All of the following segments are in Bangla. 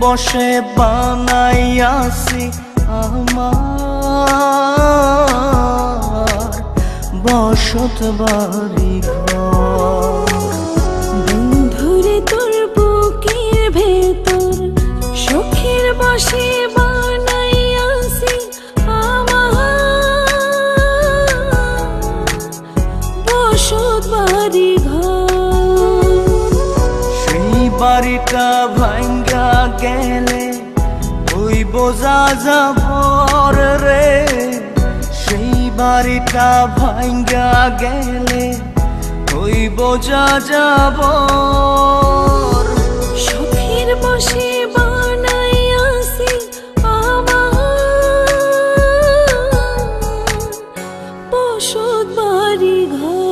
বসে বানাইয়াছি আমার বসত বাড়ি ঘর। বন্ধুরে তোর বুকের ভেতর সুখের বসে বানাইয়াছি আমার বসত বাড়ি ঘর। সেই বাড়িটা ওই বোঝা যাবর রে, সেই বাড়িটা ভাঙ্গা গেলে ওই বোঝা যাবর। সুখের বসে আমার। বসত বাড়ি বুকের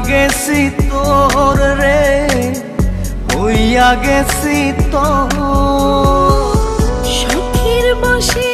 গেছি তোর রে হইয়া গেছি তোর। সুখের বসে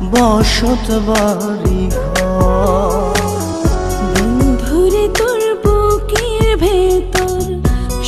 বসত বাড়ি ঘর বন্ধুরে তোর বুকের ভেতর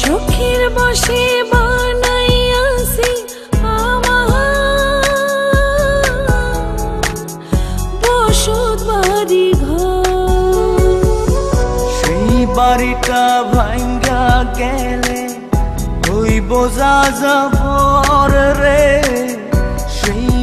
সুখের বসে বানাইয়াছি আমার। বসত বাড়ি ঘর সেই বাড়িটা ভাঙ্গা গেলে ওই বোঝা যাব রে।